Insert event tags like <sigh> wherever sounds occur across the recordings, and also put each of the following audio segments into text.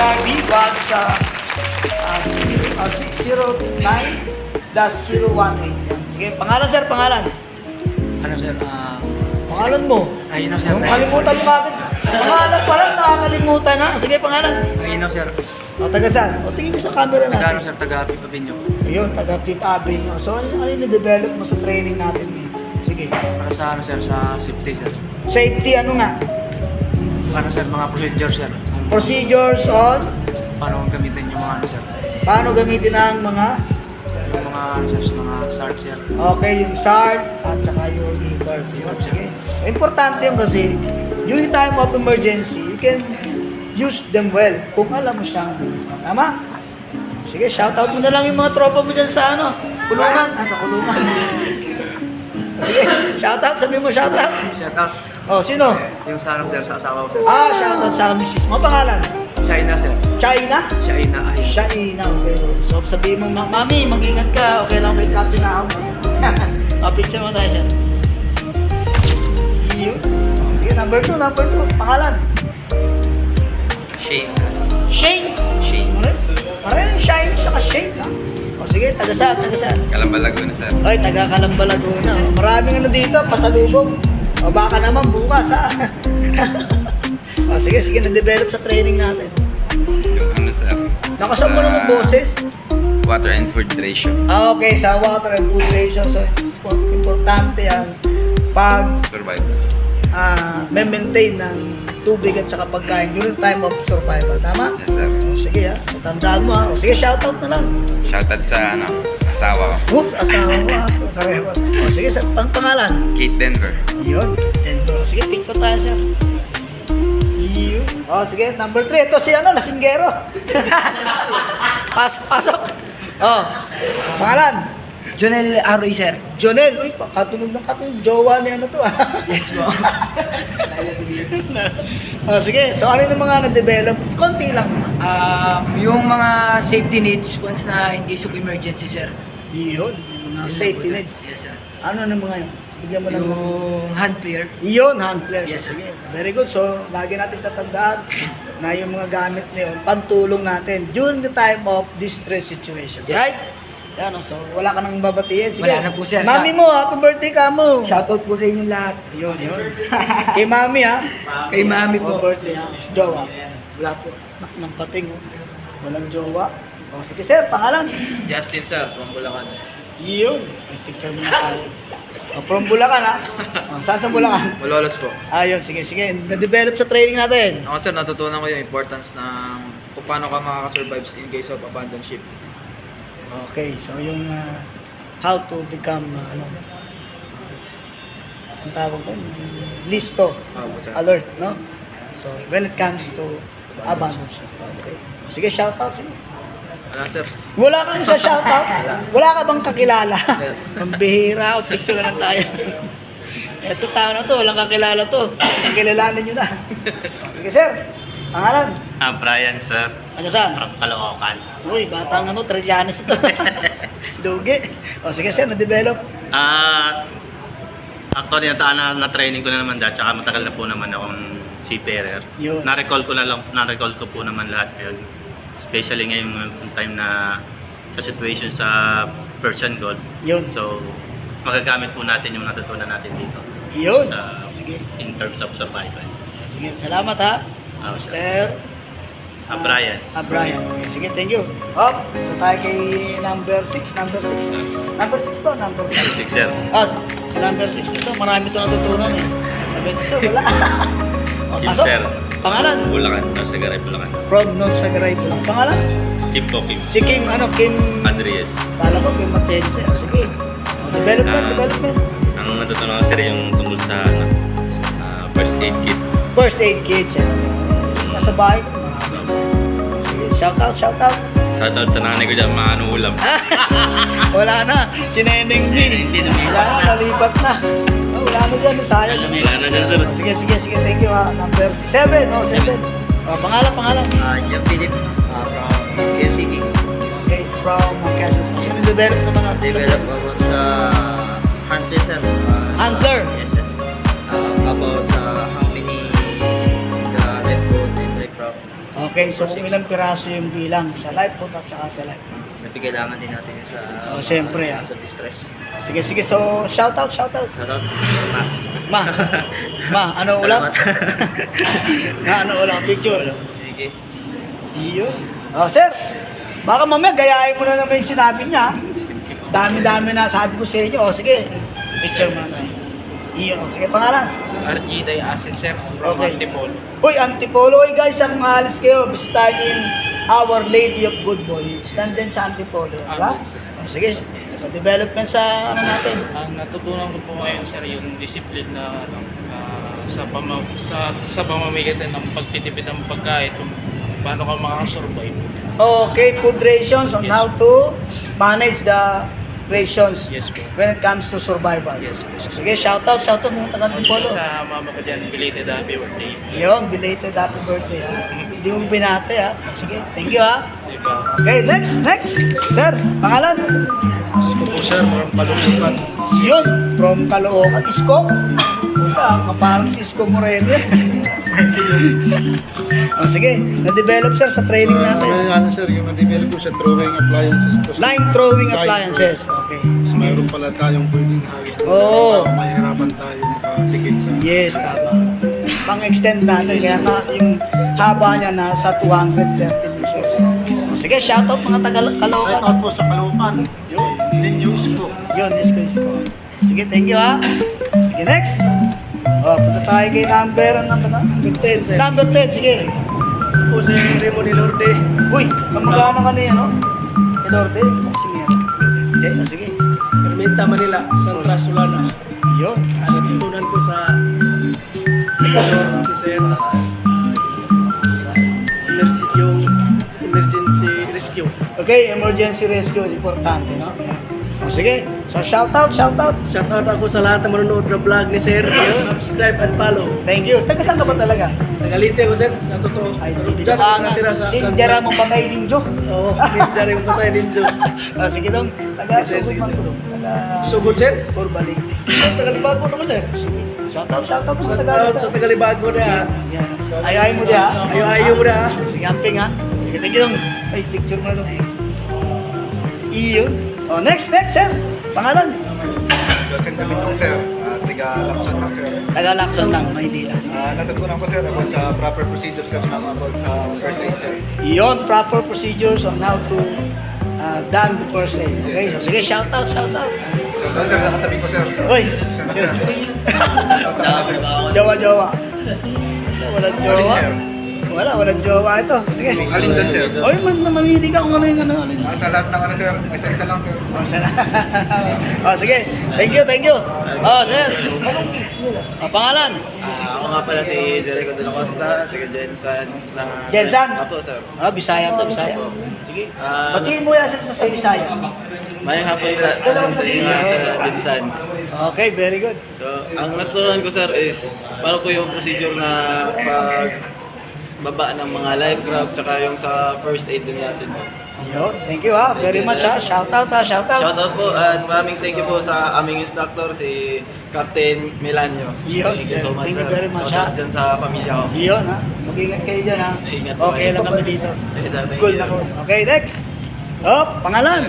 PRB was uh, uh, zero- uh, 609-018. Sige, pangalan sir, pangalan. Ano sir, ah, Pangalan mo. ayun sir. Yung kalimutan mo kagad. Pangalan pa lang, nakakalimutan na. Sige, pangalan. Ayun sir. O, taga saan? O, tingin mo sa camera Taga ano natin. sir, taga Pipa Binyo. Ayun, taga Fifth Avenue. So, ano, ano yung na-develop mo sa training natin ngayon? Sige. Para sa ano sir, sa safety sir. Safety, ano nga? Ano sir, mga procedure sir. Procedures on paano gamitin yung mga ano sir. paano gamitin ang mga Yung mga ano sir, mga SART sir. Okay, yung SART at saka yung. Yun, sige. So, importante yun kasi during time of emergency, you can use them well kung alam mo siyang gamitin. Tama? Sige, shoutout mo na lang yung mga tropa mo dyan sa ano, kulungan. Ah, sa kulungan. <laughs> Sige, shoutout, sabi mo shoutout. Shout out. Oh, sino? Yung sa ano sir, sa asawa ko sir. Ah, shoutout sa misis mo. Pangalan? China sir. China? China ay. Shaina, okay. So, sabihin mo, "Ma- Mami, mag-ingat ka. Okay lang, may captain na ako. oh, <laughs> picture mo tayo, sir. Iyo. Sige, number two, number two. Pangalan? Shade sir. Shane. Shade. Pare, pare, Shine, saka Shane, ha? O, sige, taga saan, taga saan? Kalamba Laguna sir. Ay, taga Calamba, Laguna. Maraming ano dito, pasalubong. O, baka naman bukas, ha? <laughs> o, sige, sige, na-develop sa training natin. Yung ano sir. Nakasama mo sa naman boses. Water and food ratio. Ah, okay, sa water and food ratio, so it's importante ang pag Survivors. ah, maintain ng tubig at saka pagkain during time of survival. Tama? Yes sir. O, sige ha, so tandaan mo ha. O, sige, shoutout na lang. Shoutout sa ano, asawa ko. Oof, asawa mo ha. Pareho. O, sige, sa pang pangalan. Kate Denver. Yun. And, o, sige, picture tayo sir. Yun. O, sige, number 3. Ito si ano, lasinggero. <laughs> Pas pasok. O, pangalan. Jonel Aroy sir. Jonel, uy, katulog na katulog. Jowa ni ano to ah. Yes po. <laughs> oh, sige, so ano yung mga na-develop? Konti lang. Um, yung mga safety needs once na in case of emergency, sir. Yun, yung mga Yun safety po, sir. needs. Yes, sir. Ano na mga yun? Bigyan mo lang. Yung hand clear. Yun, hand flares. Yes, sir. Sige, very good. So, lagi natin tatandaan na yung mga gamit na yun, pantulong natin during the time of distress situation. Yes. Right? Yan, oh, so wala ka nang babatiin. Sige. Wala na po, sir. Mami mo, happy birthday ka mo. Shoutout po sa inyo lahat. Yun, yun. <laughs> Kay mami ha. Kay mami po. Oh, birthday ha. Jowa. Wala po. Nak ng pating. Oh. Walang jowa. O sige sir, pangalan. Justin sir, from Bulacan. Yun. May picture na tayo. O, from Bulacan ha. <laughs> O, saan sa Bulacan? Malolos po. Ayun, sige, sige. Na-develop sa training natin. Ako sir, natutunan ko yung importance ng kung paano ka makaka-survive in case of abandoned ship. Okay, so yung uh, how to become, uh, ano, uh, ang tawag doon, listo, sir. alert, no? So, when it comes to ship. Okay. Sige, shout out. Sige. Ano sir? Wala kang sa shoutout? <laughs> Wala ka bang kakilala? Ang bihira, o picture na lang tayo. Ito tao na to, walang kakilala to. Ang kilalanin nyo na. <laughs> Sige sir, pangalan. Ah, Brian, sir. Ano saan? From Caloocan. Uy, batang ano, Trillanes ito. <laughs> Dugi. O sige sir, na-develop. Ah, actually, nataan na, na-training ko na naman dahil tsaka matagal na po naman akong seafarer. Yun. Na-recall ko na lang, na-recall ko po naman lahat ngayon. Especially ngayong time na sa situation sa Persian Gulf. Yun. So, magagamit po natin yung natutunan natin dito Yun. sa, Sige. in terms of survival. Sige, salamat ha. Ah, Mr. Ah, Brian. Ah. Okay, sige, thank you. Hop, ito tayo kay number 6. Number 6. Number 6 ba? Number 6. Six, sir. Ah, si number 6 ito, marami ito natutunan eh. Sabi ko, sir, wala. o, <laughs> Kim, pasok. sir. Pangalan? Bulacan. Nasa Garay, Bulacan. From North Sagaray po lang. Pangalan? Kim po, Kim. Si Kim, ano, Kim, Adriel. pala ko, Kim Machense. O, sige. O, development, Ah. development. Ang natutunan ko sir yung tungkol sa ano, ah, first aid kit. First aid kit, yan. Nasa bahay ko, marami. O, sige, shout out, shout out. Shoutout sa nanay ko dyan, mga ano ulam. <laughs> Wala na, si Neneng B. Wala na, nalipat na. Oh, wala na dyan, sayang. Wala na dyan sir. O, Sige, sige, sige, thank you ha. Number 7, oh, 7. O, pangalan, pangalan. Uh, Jeff Philip uh, from KC King. Okay, from Quezon City. Sino develop naman natin? Develop about sa Hunter sir. Uh, Hunter. Yes, yes. Uh, about Okay, so kung ilang piraso yung bilang sa lifeboat at saka sa lifeboat. Sabi kailangan din natin yun sa... Oh, siyempre, ah. Sa distress. Sige, sige. So, shout out, shout out. Shoutout. Ma. Ma, ma, ano <laughs> ulam? Na ano ulam? Picture. Sige. Iyo. Oh, sir. Baka mamaya gayahin mo na naman yung sinabi niya. Dami-dami na sabi ko sa inyo. Oh, sige. Picture mo na tayo. Iyo. Sige, pangalan. RG Day Asset Sir from Okay. Antipolo. Uy, Antipolo. Uy, guys, ang alis kayo. Bisitahin yung Our Lady of Good Boys. Nandyan sa Antipolo. Di ba? Oh, sige. So, development sa ano natin. Ang natutunan ko po ngayon sir yung discipline na ano, ah, sa pama, sa sa pamamagitan ng pagtitipid ng pagkain kung paano ka makakasurvive. Okay, food rations on Yes. how to manage the rations Yes po. when it comes to survival. Yes po. Sige, shout out, shout out mga taga Antipolo. Sa mama ko dyan, belated happy birthday. Yun, belated happy birthday ha. Hindi mo binate ha. Sige, thank you ha. Okay, next, next. Sir, pangalan? Isko po sir, from Kalumukan. Yun, from Caloocan. Isko? Puta, parang si Isko Moreno. o sige, na-develop sir sa training natin. Ngayon ano sir, yung na-develop ko sa throwing appliances po. Line throwing appliances. Okay. Mas mayroon pala tayong pwedeng hawis. Oo. Para mahirapan tayo makalikit sa... Yes, tama. Pang-extend natin, kaya na yung haba niya nasa 230 meters. O, sige, shoutout mga taga Shout Caloocan. out po sa Kalumukan. Yun, Ninyo Isko. Yun, isko, isko. Sige, thank you ha. Sige, next. O, punta tayo kay number, ano number na? Number 10, sir. Number 10, sige. Po sa Remo ni Lorde. Uy, kamagana ka niya, no? Kay Lorde, sige. Hindi, o, sige. Ermita Manila, Santa Solana. Yun. Natutunan ko sa ni Sir yung emergency rescue. Okay, emergency rescue is importante, no? O, sige. So, shout out, shout out. Shoutout ako sa lahat ng manonood ng vlog ni Sir. Subscribe and follow. Thank you. Taga saan ka ba talaga? Nagalite ako, Sir. Na totoo. Ay, hindi ako nga. natira sa Ninjara mo patay ninjo. Oo, ninja rin patay ninja. <laughs> Ah, sige dong. Taga sugod man ko dong. Taga Sugod, Sir. Corbalite. Tagalibago naman, Sir. Sige. Shout out, shout out mo sa taga Shoutout dito. sa Tagalibago na. Yan. Ay, ay mo dia. Ayo, ayo mo na. Sige, amping ha. Sige, thank you dong. Ay, picture mo na dong. Iyon. Oh, next, next, sir. Pangalan? Justin Damitong sir, uh, taga Lakson lang sir. Taga Lacson lang, Maynila. Ah, natutunan ko sir about sa proper procedure sir ng about sa first aid sir. Iyon, proper procedures on how to uh, done the first aid. Okay, so sige, shout out, shout out. Ito sir sa katabi ko sir. Uy! Sir <laughs> na sir. Sa. Jowa, jowa. So, walang jowa. Alin, sir? Wala, walang jowa ito. Sige. Alin dyan sir? Oy, man, mamili ka kung ano yung ano. alin. Ah, sa lahat ng ano sir, isa-isa lang sir. Oh, sana. <laughs> oh, sige. Thank you, thank you. Oh, sir. Oh, pangalan? Ah, ako nga pala si Jericho de la Costa, taga Jensan. Na, Jensan? Apo, sir. Ah, Bisaya to, Bisaya. Sige. Ah, Batiin mo yan sa, sa, sa Bisaya. mayang hapon na sa inyo nga sa Jensan. Okay, very good. So, ang natutunan ko, sir, is paano po yung procedure na pag baba ng mga life raft, tsaka yung sa first aid din natin po. Yo, thank you ha. Very much ha. Shout out ha, shout out. Shoutout po at maraming thank you po sa aming instructor, si Captain Milanio. Yun, Thank you so much, thank you sir. very much, Shoutout ha. dyan sa pamilya ko. Iyon ha. Mag-ingat kayo dyan ha. Ingat po Okay kayo. lang kami dito. Yes, sir. Thank Cool you. na. Okay, next. Oh, pangalan?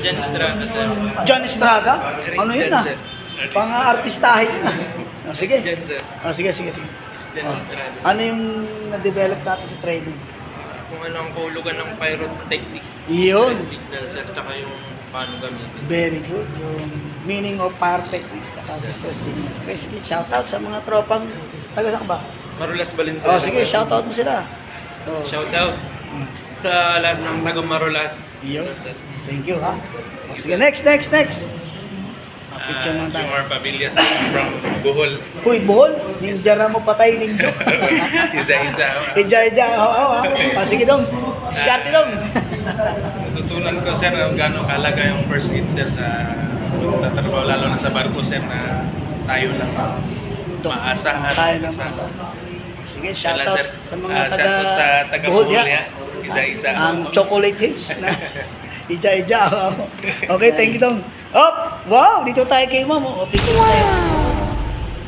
Jan Estrada, Sir. John Estrada? Ano yun ah? Pang-artistahe yun ah. Oh, sige. Jan, Sir. Oh, sige, sige, sige. Jan Oh. Estrada. Sir. Ano yung na-develop natin sa training? Kung ano ang kahulugan ng pyrotechnic. Iyon. Signal, Sir. Tsaka yung paano gamitin. Very good. Yung meaning of pyrotechnics sa distress signal. Okay, sige. Shout out sa mga tropang taga saan ba? Marulas Valenzuela. Oh, sige. Sir. Shout out mo sila. Oh. Shout out sa lahat ng taga Marulas. Iyon. Thank you ha. Oh, sige, next, next, next. Ah, picture Ah, mo tayo. Jomar Pabilia from Bohol. Uy, Bohol, ninja na mo patay ninja. Isa-isa. Ija, oo, oo. Ah, sige dong. Diskarte dong. Natutunan ko sir gaano kalaga yung first aid sir sa pagtatrabaho lalo na sa barko sir na tayo lang maasahan. Tayo lang maasahan. Sige, shoutout sa mga Ah, taga sa taga Bohol, ya. Isa-isa. Ang chocolate hits na ija, ija. oo. Okay, thank you dong. Oh, wow, dito tayo kay ma'am. Oh, picture tayo.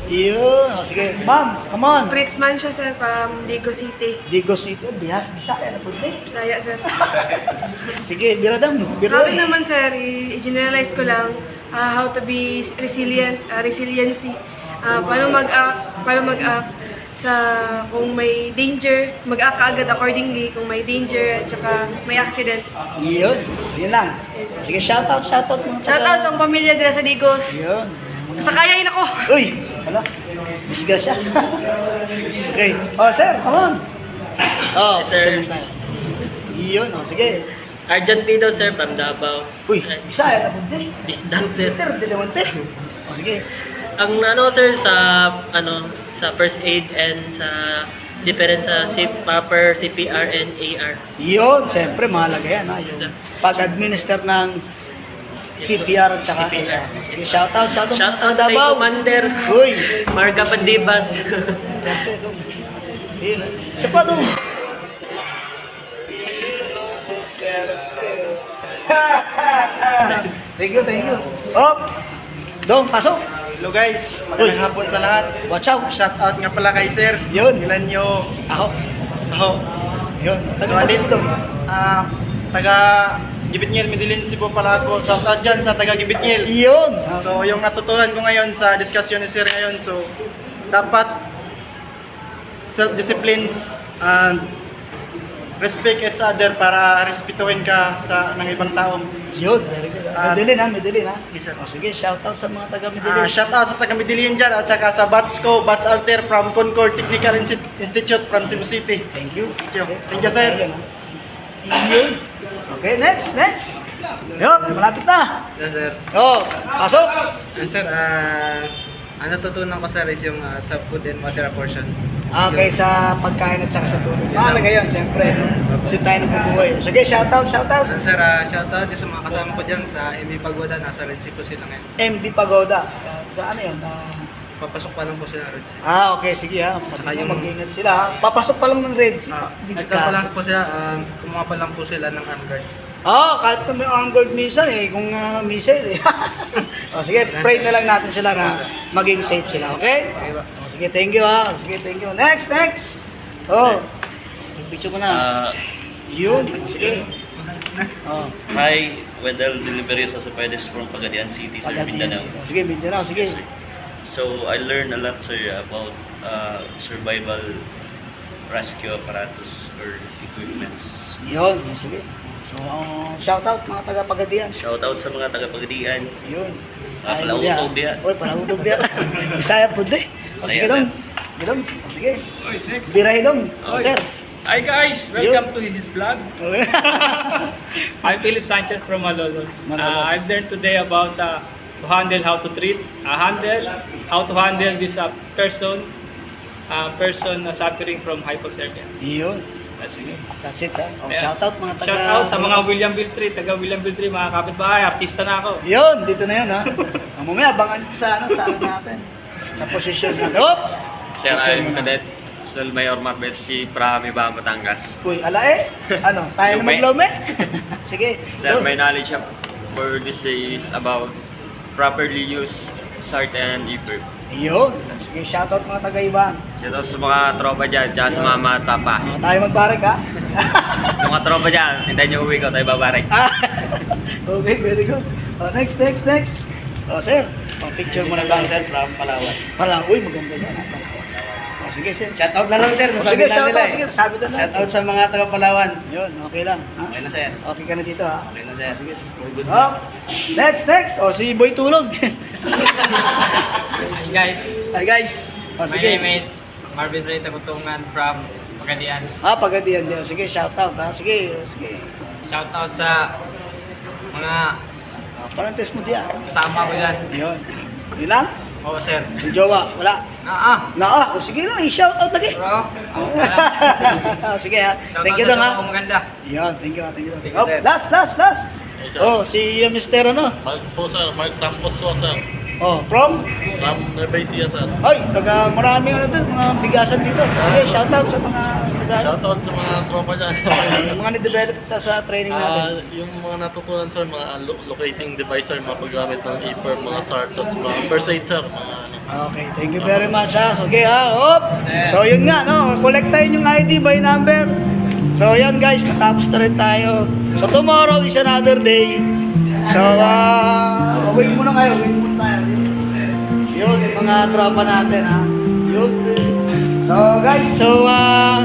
Yun. O, sige. Ma'am, come on. Pritzman siya, sir, from Digo City. Digo City. Bihas, Bisaya na po din. Bisaya, sir. <laughs> Sige, biradam. Biro. akin naman, sir, i- i-generalize ko lang ah, how to be resilient, ah, resiliency. Ah, paano mag-act, paano mag-act sa kung may danger, mag-act agad accordingly kung may danger at saka may accident. Yun. Yun lang. Sige, shoutout, shoutout mga taga. Shoutout sa pamilya dila sa Digos. Yun. Kasakayain ako! Uy! Wala. Disgrasya. <laughs> okay. Oh, sir, come on. Oh, Sir. Yun, oh, sige. Argentino sir from Davao. Uy, Bisaya na po din. Bisdak sir. Peter, di naman te. Oh, sige. Ang ano sir sa ano sa first aid and sa difference sa C, proper CPR and AR. Yun, siyempre, mahalaga yan, ha. Yung pag-administer ng CPR at saka AR. Sige, shoutout, shoutout. Shout mga out sa kay Davao. Commander Uy! <laughs> Marga Pandibas. Siyempre, <laughs> dong. Yun, ah. Siya pa, dong. <laughs> thank you, thank you. Oh! Dong, pasok. Hello guys, magandang Uy. hapon sa lahat. Watch out. Shout out nga pala kay Sir. Yun. Ilan nyo? Ako. Ako. Yun. So, Taga andito, sa dong. ah, taga Gibitngil, Medellin, Cebu pala ako. Shout out dyan sa taga Gibitngil. Yun. So, yung natutunan ko ngayon sa discussion ni Sir ngayon, so, dapat self-discipline and respect each other para respetuhin ka sa ng ibang tao. Yun, very good. Ah, Medellin ha, Medellin ha. Yes, sir. O sige, shoutout sa mga taga Ah, Medellin. shout out sa taga Medellin dyan at saka sa Batsco, Bats Alter from Concord Technical Insti- Institute from Cebu City. Thank you. Thank you. Thank you, sir. Yun. Okay, next, next. Yun, malapit na. Yes, sir. Oh, pasok. Ah, sir, ah, ang natutunan ko sir is yung ah, sa food and water portion. Okay, sa pagkain at saka sa tulog. Mahalaga yun, siyempre. No? Doon tayo nang bubuhay. Sige, shoutout, shoutout. Sir, ah, shoutout din sa mga kasama ko dyan sa MB Pagoda. Nasa Red Sea po sila ngayon. MB Pagoda. Ah, sa ano yun? Ah, Papasok pa lang po sila Red Sea. ah, okay, sige ha. Sabi Saka mo, yung- mag-ingat sila ha. Papasok pa lang ng Red Sea. Ah, Di Nagka ka- pa lang po sila, ah, kumuha pa lang po sila ng arm Oo, kahit kung may armed guard minsan eh, kung uh, missile eh. <laughs> o sige, pray na lang natin sila na maging safe sila, okay? O sige, thank you ha. O, sige, thank you. Next, next! Oh, picture mo na. Uh, Yun, sige. Oh, hi, Wendell Delivery sa Supedes from Pagadian City, Sir. Mindanao. Sige, Mindanao, sige. So, I learned a lot, sir, about uh, survival rescue apparatus or equipments. Yun, sige. So, uh, shout out mga taga Pagadian. Shout out sa mga taga-Pagadian. Yun. Ah, Ay, palautog ah. Uy, palautog diya. <laughs> Bisaya po di. O, sige dong. Sige dong. O, sige. Biray dong. O, sir. Hi guys, welcome to his vlog. <laughs> <laughs> I'm Philip Sanchez from Malolos. Malolos. Uh, I've learned today about uh, to handle, how to treat, uh, handle, how to handle this uh, person, uh, person uh, suffering from hypothermia. Yun. That's it. That's it, ha? O, Yeah. shout out mga taga... Shout out sa mga William Biltri, taga William Biltri, mga kapitbahay, artista na ako. Yun, dito na yun, ha? O, mamaya, abangan nyo sa, ano, sa ano natin. Sa posisyon natin. Oh! Sir, I'm Cadet Sol Mayor Marbelsi from Iba, Batangas. Uy, ala eh. Ano, tayo na Lume. maglome? <laughs> Sige. Sir, my knowledge of- for this day is about properly use SART and EPIRB. Yun. Sige, shoutout mga taga-ibang. Shout out sa mga tropa dyan, tsaka sa mga mata pa. O, tayo magbarek, ha? Sa mga <laughs> tropa dyan, hintayin nyo uwi ko, tayo babarek. Ah, <laughs> okay, very good. O, next, next, next. O, sir. O, picture mo na lang. sir, from Palawan. Palawan. Uy, maganda yan, ha? Sige, sir. Shout out na lang, sir. O, Nasabi sige, na shoutout. nila eh. Sige, sabi na Shout out sa mga taga Palawan. Yun, okay lang. Ha? Okay na, sir. Okay ka na dito, ha? Okay na, sir. O, sige, sige. Oh, next, next. O, si Boy Tulog. <laughs> Hi guys, Hi, guys. O, sige. is Marvin Ray Tagutungan from Pagadian. Ah, pagadian din. Sige, shoutout, ha? Sige, sige. Shout out sa mga Ah, parang test mo diyan. kasama ko dyan. Yun. Yun lang? Oo sir. Si Jowa, wala. Ah, Na, o sige lang, i-shoutout lagi. bro. <laughs> sige ha. Thank you dong ha. maganda. Yan, thank you ha, thank you. Thank you, Oh, sir. last, last, last. Oh, si uh, Mr. ano? Mark po, sir. Mark Tampos po, sir. Oh, from? From Nervaisia, sir. Ay, taga maraming ano doon, mga bigasan dito. Sige, shoutout sa mga taga Shoutout sa mga tropa dyan. <laughs> sa mga na-develop sa, sa training Ah, natin. yung mga natutunan sir, mga lo- locating device sir, mga paggamit ng EPIRB, mga SAR, tapos mga first aid sir, mga ano. Okay, thank you very much ha. So, okay ha, hop. So, yun nga, no, kolektahin yung ID by number. So, yan guys, natapos na rin tayo. So, tomorrow is another day. So, ah, uh, wait muna kayo, wait tayo. Yun, mga tropa natin ha. Yun. So, guys, so, ah,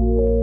you.